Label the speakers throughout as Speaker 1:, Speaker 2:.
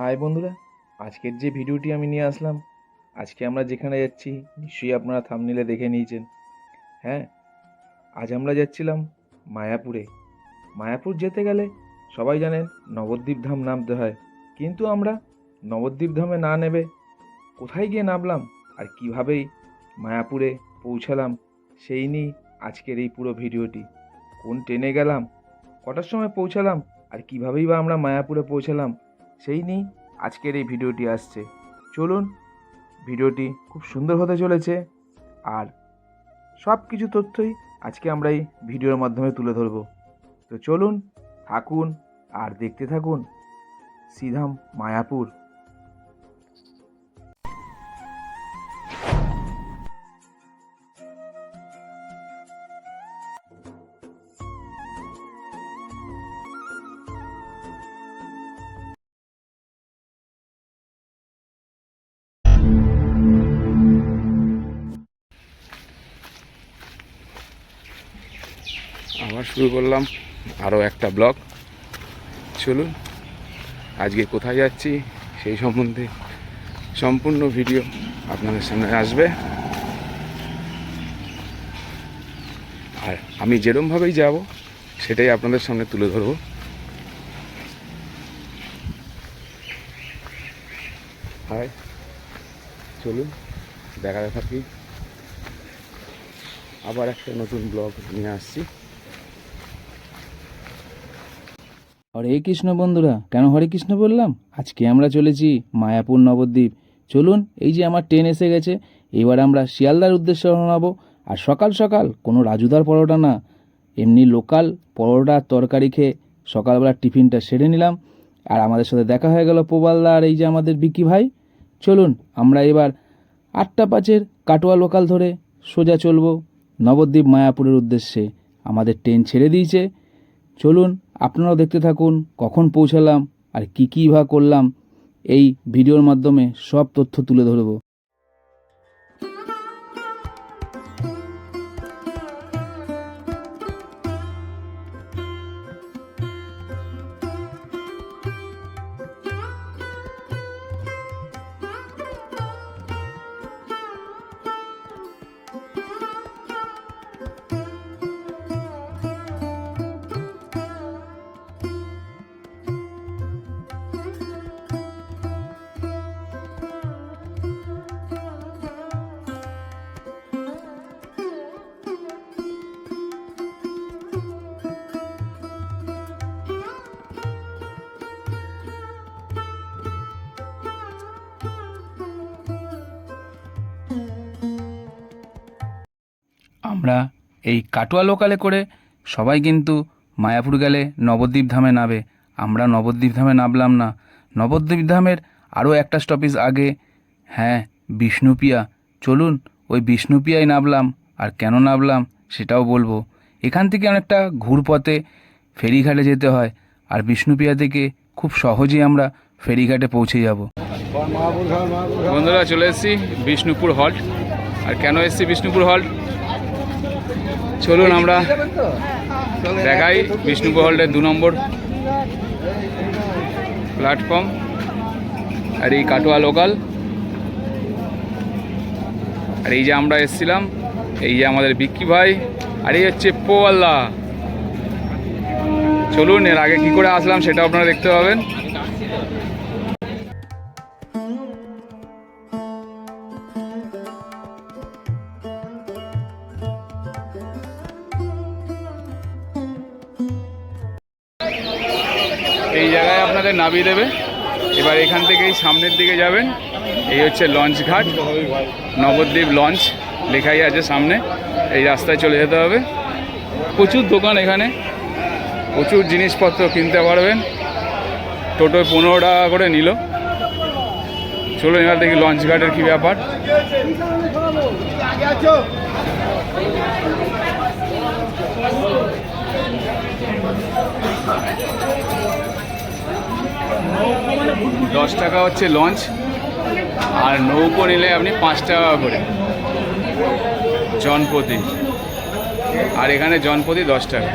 Speaker 1: High বন্ধুরা, আজকের যে ভিডিওটি আমি নিয়ে আসলাম, আজকে আমরা যেখানে যাচ্ছি, নিশ্চয়ই আপনারা থামনিলে দেখে নিয়েছেন। হ্যাঁ আজ আমরা যাচ্ছিলাম মায়াপুরে। মায়াপুর যেতে গেলে সবাই জানেন নবদ্বীপ ধাম নামতে হয়। কিন্তু আমরা নবদ্বীপ ধামে না নেবে, কোথায় গিয়ে নামলাম আর কিভাবেই মায়াপুরে পৌঁছালাম, সেই নিয়েই আজকের এই পুরো ভিডিওটি। কোন ট্রেনে গেলাম, কটার সময় পৌঁছালাম আর কীভাবেই বা আমরা মায়াপুরে পৌঁছালাম সেই নিয়েই আজকের এই ভিডিওটি আসছে। চলুন, ভিডিওটি খুব সুন্দর হতে চলেছে আর সব কিছু তথ্যই আজকে আমরা এই ভিডিওর মাধ্যমে তুলে ধরব। তো চলুন, থাকুন আর দেখতে থাকুন সিধাম মায়াপুর।
Speaker 2: শুরু করলাম আরও একটা ব্লগ। চলুন, আজকে কোথায় যাচ্ছি সেই সম্বন্ধে সম্পূর্ণ ভিডিও আপনাদের সামনে আসবে। আর আমি যেরমভাবেই যাব, সেটাই আপনাদের সামনে তুলে ধরবো। হাই, চলুন দেখাতে থাকি আবার একটা নতুন ব্লগ নিয়ে আসছি।
Speaker 3: হরে কৃষ্ণ বন্ধুরা, কেন হরে কৃষ্ণ বললাম? আজকে আমরা চলেছি মায়াপুর নবদ্বীপ। চলুন, এই যে আমার ট্রেন এসে গেছে, এবার আমরা শিয়ালদার উদ্দেশ্যে রওনা হব। আর সকাল সকাল, কোনো রাজুদার পরোটা না। এমনি লোকাল পরোটা তরকারি খেয়ে সকালবেলা টিফিনটা সেরে নিলাম। আর আমাদের সাথে দেখা হয়ে গেল পোবালদা আর এই যে আমাদের বিকি ভাই। চলুন, আমরা এবার আটটা পাঁচের কাটোয়া লোকাল ধরে সোজা চলবো নবদ্বীপ মায়াপুরের উদ্দেশ্যে। আমাদের ট্রেন ছেড়ে দিয়েছে। চলুন, আপনারাও দেখতে থাকুন কখন পৌঁছালাম আর কী কী ভা করলাম। এই ভিডিওর মাধ্যমে সব তথ্য তুলে ধরব। আমরা এই কাটোয়া লোকালে করে সবাই কিন্তু মায়াপুর গেলে নবদ্বীপ ধামে নাবে আমরা নবদ্বীপ ধামে নামলাম না। নবদ্বীপ ধামের আরও একটা স্টপেজ আগে। হ্যাঁ বিষ্ণুপিয়া। চলুন ওই বিষ্ণুপিয়ায় নামলাম। আর কেন নামলাম সেটাও বলব। এখান থেকে অনেকটা ঘুরপথে ফেরিঘাটে যেতে হয়। আর বিষ্ণুপিয়া থেকে খুব সহজেই আমরা ফেরিঘাটে পৌঁছে যাব।
Speaker 2: বন্ধুরা চলে এসেছি বিষ্ণুপুর হল্ট। আর কেন এসেছি বিষ্ণুপুর হল্ট? চলুন আমরা দেখাই বিষ্ণুপুর হল্টের দু নম্বর প্ল্যাটফর্ম আর এই কাটোয়া লোকাল আর এই যে আমরা এসেছিলাম এই যে আমাদের বিক্কি ভাই আর এই হচ্ছে পোয়াল্লা। চলুন এর আগে কি করে আসলাম সেটা আপনারা দেখতে পাবেন। আপনাদের নামিয়ে দেবে। এবার এখান থেকেই সামনের দিকে যাবেন। এই হচ্ছে লঞ্চ ঘাট। নবদ্বীপ লঞ্চ লেখাই আছে সামনে। এই রাস্তায় চলে যেতে হবে। প্রচুর দোকান এখানে। প্রচুর জিনিসপত্র কিনতে পারবেন। টোটোয় পনেরো টাকা করে নিল। চলুন এবার দেখি লঞ্চ ঘাটের কী ব্যাপার। দশ টাকা হচ্ছে লঞ্চ, আর নৌকো নিলে আপনি পাঁচ টাকা করে। জনপতি। আর এখানে জনপতি দশ টাকা।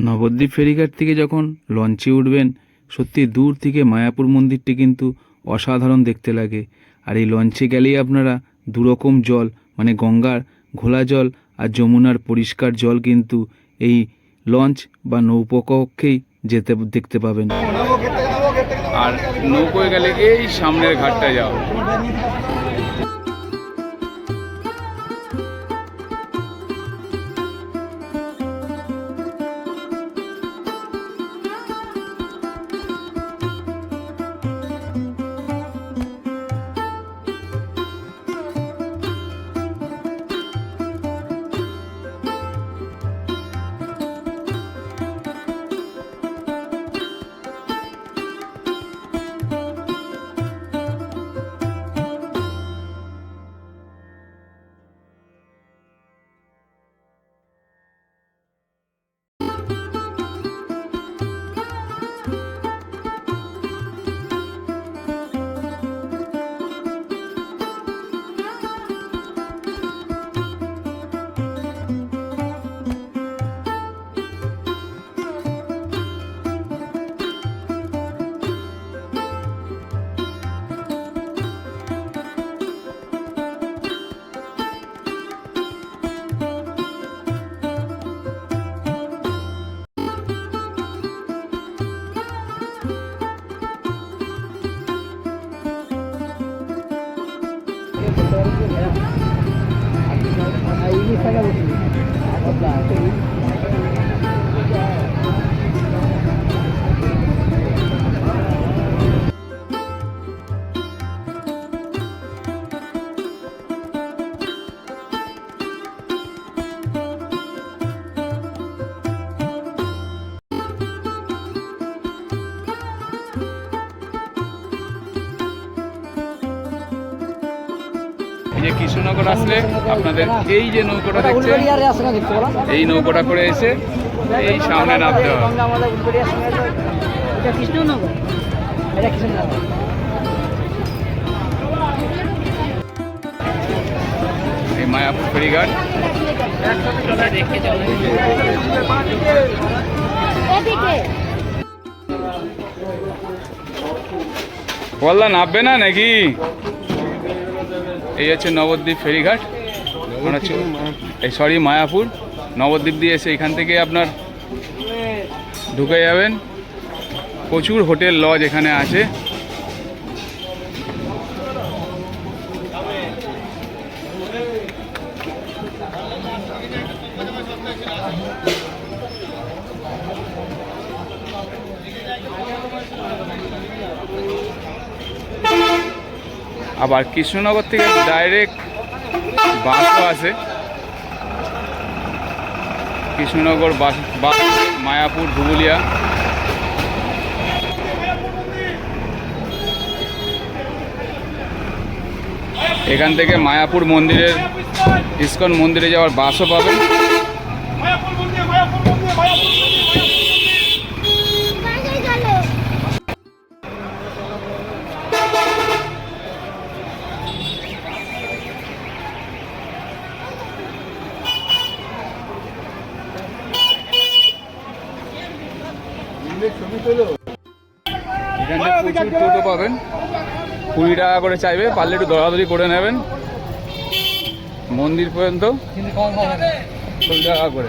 Speaker 4: নবদ্বীপ ফেরিঘাট থেকে যখন লঞ্চে উঠবেন, সত্যি দূর থেকে মায়াপুর মন্দিরটি কিন্তু অসাধারণ দেখতে লাগে। আর এই লঞ্চে গেলেই আপনারা দুরকম জল মানে গঙ্গার ঘোলা জল আর যমুনার পরিষ্কার জল কিন্তু এই লঞ্চ বা নৌপকক্ষেই যেতে, দেখতে পাবেন।
Speaker 3: আর নৌকোয় গেলে এই সামনের ঘাটটা যাও। যে কৃষ্ণনগর আসলে আপনাদের এই যে নৌকোটা দেখছেন, এই নৌকোটা করে এসে এই সামনে নামতে হবে। এই মায়াপুর ফেরিঘাট। বললা নামবে না নাকি? এই হচ্ছে নবদ্বীপ ফেরিঘাট। মানে হচ্ছে এই সরি মায়াপুর। নবদ্বীপ দিয়ে এসে এখান থেকে আপনার ঢুকে যাবেন। প্রচুর হোটেল লজ এখানে আছে। আবার কৃষ্ণনগর থেকে ডাইরেক্ট বাসও আছে। কৃষ্ণনগর বাস বাস মায়াপুর, ধুবুলিয়া। এখান থেকে মায়াপুর মন্দিরের ইস্কন মন্দিরে যাওয়ার বাসও পাবেন। এখান পাবেন কুড়ি টাকা করে চাইবে পারলে একটু দরাদরি করে নেবেন মন্দির পর্যন্ত কুড়ি টাকা করে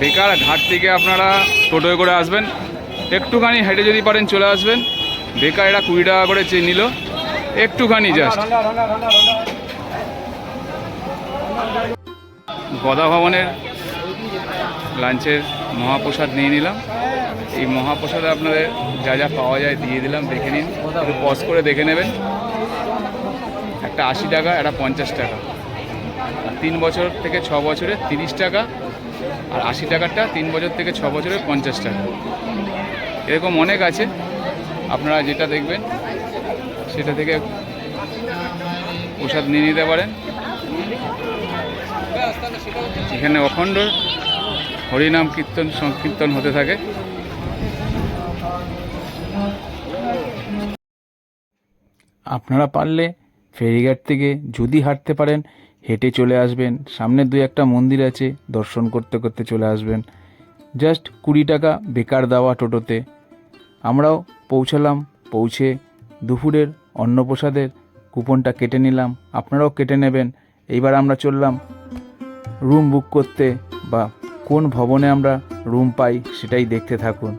Speaker 3: বেকার ঘাট থেকে আপনারা টোটোয় করে আসবেন। একটুখানি হেঁটে যদি পারেন চলে আসবেন। বেকার এরা কুড়ি টাকা করে চেয়ে নিল। একটুখানি জাস্ট গদা ভবনের লাঞ্চের মহাপ্রসাদ নিয়ে নিলাম। এই মহাপ্রসাদে আপনাদের যা যা পাওয়া যায় দিয়ে দিলাম, দেখে নিন। একটু পজ করে দেখে নেবেন। একটা আশি টাকা, একটা পঞ্চাশ টাকা। তিন বছর থেকে ছ বছরে তিরিশ টাকা আর আশি টাকারটা তিন বছর থেকে ছ বছরে পঞ্চাশ টাকা। এরকম অনেক আছে। আপনারা যেটা দেখবেন, সেটা থেকে প্রসাদ নিয়ে নিতে পারেন। এখানে অখণ্ড হরিনাম কীর্তন, সংকীর্তন হতে থাকে।
Speaker 4: আপনারা পারলে ফেরিঘাট থেকে যদি হাঁটতে পারেন হেঁটে চলে আসবেন। সামনে দুই একটা মন্দির আছে, দর্শন করতে করতে চলে আসবেন। জাস্ট কুড়ি টাকা বেকার দেওয়া টোটোতে। আমরাও পৌঁছালাম, পৌঁছে দুপুরের অন্নপ্রসাদের কুপনটা কেটে নিলাম। আপনারাও কেটে নেবেন। এইবার আমরা চললাম রুম বুক করতে বা কোন ভবনে আমরা রুম পাই সেটাই দেখতে থাকুন।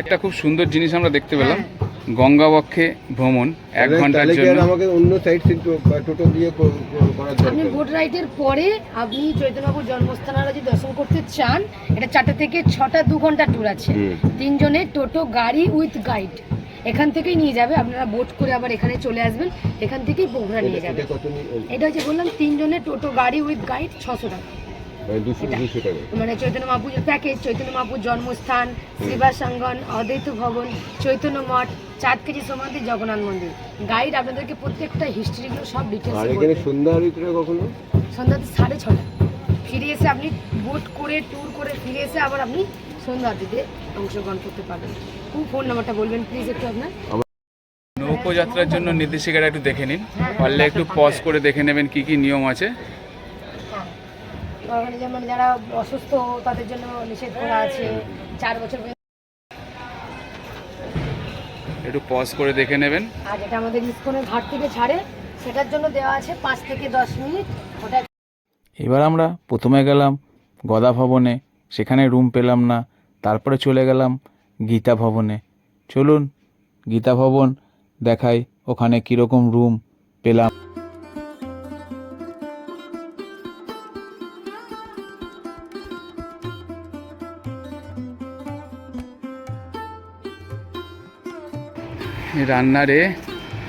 Speaker 3: একটা খুব সুন্দর জিনিস আমরা দেখতে পেলাম। গঙ্গাবক্ষে ভ্রমণ এক
Speaker 2: ঘণ্টার
Speaker 3: জন্য।
Speaker 2: আমাকে অন্য সাইড সিন টোটো দিয়ে কর- কর-
Speaker 5: আপনি বোট রাইডের পরে আপনি চৈতন্যবাবুর জন্মস্থানারা যদি দর্শন করতে চান এটা চারটে থেকে ছটা দু ঘণ্টা ট্যুর আছে। তিনজনের টোটো গাড়ি উইথ গাইড এখান থেকেই নিয়ে যাবে আপনারা বোট করে আবার এখানে চলে আসবেন। এখান থেকেই পোখরা নিয়ে যাবে
Speaker 2: এটা কত নি-
Speaker 5: এটা হচ্ছে বললাম তিনজনের টোটো গাড়ি উইথ গাইড ছশো টাকা।
Speaker 2: মানে
Speaker 5: মানে চৈতন্য মাপুর প্যাকেজ চৈতন্য মাপুর জন্মস্থান শ্রীবাস সাঙ্গন অদ্বৈত ভবন চৈতন্য মঠ চাঁদ কেজি সমাধি জগন্নাথ মন্দির। গাইড আপনাদেরকে প্রত্যেকটা হিস্ট্রিগুলো সব ডিটেলস
Speaker 2: আর এখানে সন্ধ্যা আরতিটা কখনো?
Speaker 5: সন্ধ্যা সাড়ে ছটা। ফিরে এসে আপনি বোট করে ট্যুর করে ফিরে এসে আবার আপনি সন্ধ্যা আরতিতে অংশগ্রহণ করতে পারবেন। খুব ফোন নাম্বারটা বলবেন প্লিজ একটু আপনার।
Speaker 3: নৌকো যাত্রার জন্য নির্দেশিকাটা একটু দেখে নিন। পারলে একটু পজ করে দেখে নেবেন কি কি নিয়ম আছে।
Speaker 5: ওখানে যেমন যারা অসুস্থ তাদের জন্য নিষেধ করা আছে। চার বছর
Speaker 3: একটু পজ করে দেখে নেবেন।
Speaker 5: আর যেটা আমাদের ইস্কনের ঘাট থেকে ছাড়ে সেটার জন্য দেওয়া আছে পাঁচ থেকে দশ মিনিট। ওটা
Speaker 4: এবার আমরা প্রথমে গেলাম গদা ভবনে সেখানে রুম পেলাম না। তারপরে চলে গেলাম গীতা ভবনে। চলুন গীতা ভবন দেখাই ওখানে কীরকম রুম পেলাম।
Speaker 3: রান্নারে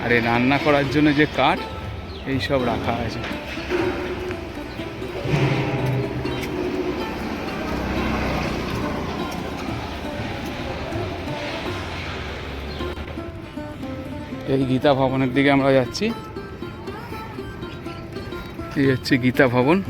Speaker 3: আর রান্না করার জন্য যে কাঠ, এই সব রাখা আছে। এই গীতা ভবনের দিকে আমরা যাচ্ছি। এই হচ্ছে গীতা ভবন।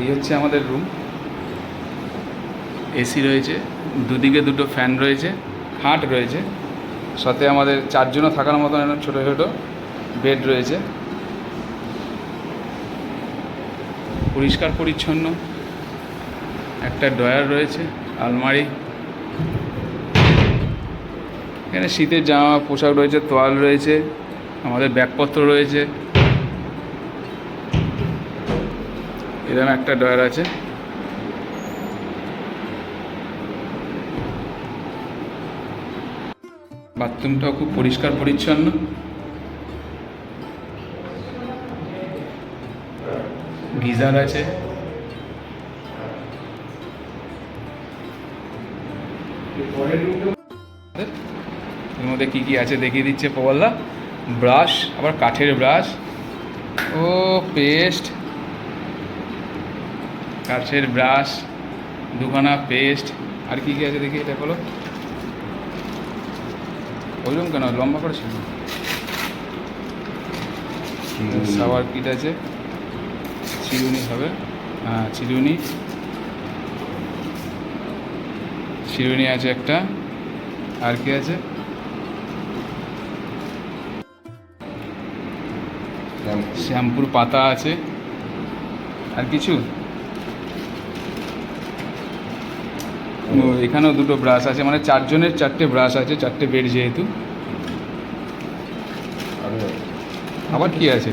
Speaker 3: এই হচ্ছে আমাদের রুম এসি রয়েছে, দুদিকে দুটো ফ্যান রয়েছে, খাট রয়েছে, সাথে আমাদের চারজনও থাকার মতন ছোটো ছোটো বেড রয়েছে। পরিষ্কার পরিচ্ছন্ন, একটা ড্রয়ার রয়েছে, আলমারি। এখানে শীতের জামা পোশাক রয়েছে, তোয়াল রয়েছে, আমাদের ব্যাগপত্র রয়েছে। এরকম একটা ড্রয়ার আছে। বাথরুমটাও খুব পরিষ্কার, পরিচ্ছন্ন। গিজার আছে। এর মধ্যে কি কি আছে দেখিয়ে দিচ্ছে প্রবলদা। ব্রাশ, আবার কাঠের ব্রাশ। ও, পেস্ট। কাঠের ব্রাশ দুখানা পেস্ট আর কি কি আছে দেখি এটা হলো ওইরকম কেন? লম্বা করে ছিল সাওয়ার কিট আছে। চিরুনি হবে। হ্যাঁ চিরুনি। চিরুনি আছে একটা। আর কি আছে? শ্যাম্পুর পাতা আছে। আর কিছু? এখানেও দুটো ব্রাশ আছে মানে চারজনের চারটে ব্রাশ আছে চারটে বেড যেহেতু। আবার কি আছে?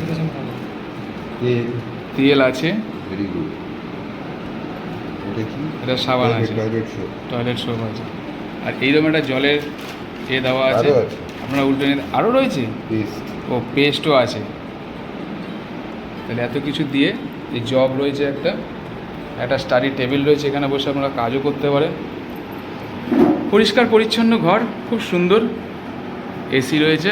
Speaker 3: তেল আছে।
Speaker 2: ভেরি গুড এটা
Speaker 3: সাবান আছে।
Speaker 2: টয়লেট
Speaker 3: সোপ আছে। আর এইরকম একটা জলের এ দেওয়া আছে? আপনারা উল্টে আরও রয়েছে? ও পেস্টও আছে। তাহলে এত কিছু দিয়ে এই জব রয়েছে একটা। একটা স্টাডি টেবিল রয়েছে, এখানে বসে আপনারা কাজও করতে পারেন। পরিষ্কার পরিচ্ছন্ন ঘর, খুব সুন্দর। এসি রয়েছে।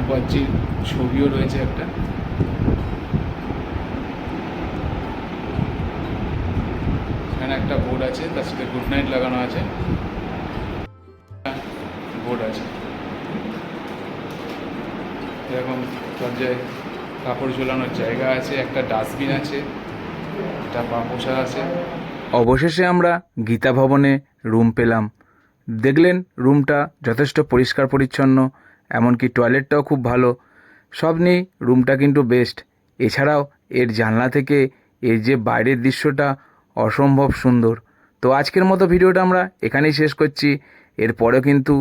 Speaker 3: উপাচ্যির ছবিও রয়েছে একটা। এখানে একটা বোর্ড আছে, তার সাথে গুড নাইট লাগানো আছে। বোর্ড আছে। এরকম দরজায় কাপড় ঝোলানোর জায়গা আছে, একটা ডাস্টবিন আছে, একটা পোষা আছে।
Speaker 4: অবশেষে আমরা গীতা ভবনে রুম পেলাম। দেখলেন রুমটা যথেষ্ট পরিষ্কার পরিচ্ছন্ন, এমনকি টয়লেটটাও খুব ভালো। সব নিয়েই রুমটা কিন্তু বেস্ট এছাড়াও এর জানলা থেকে এর যে বাইরের দৃশ্যটা অসম্ভব সুন্দর। তো আজকের মতো ভিডিওটা আমরা এখানেই শেষ করছি। এরপরেও কিন্তু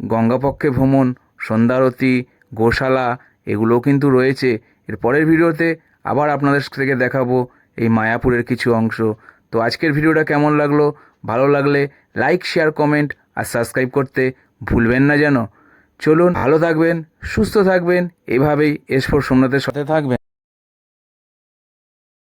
Speaker 4: গঙ্গাপক্ষে ভ্রমণ, সন্ধ্যারতি গোশালা, এগুলোও কিন্তু রয়েছে। এর পরের ভিডিওতে আবার আপনাদের থেকে দেখাবো এই মায়াপুরের কিছু অংশ। তো আজকের ভিডিওটা কেমন লাগল? ভালো লাগলে লাইক, শেয়ার, কমেন্ট আর সাবস্ক্রাইব করতে ভুলবেন না যেন। চলুন, ভালো থাকবেন, সুস্থ থাকবেন। এভাবেই এসফোর সোমনাথের সাথে থাকবেন।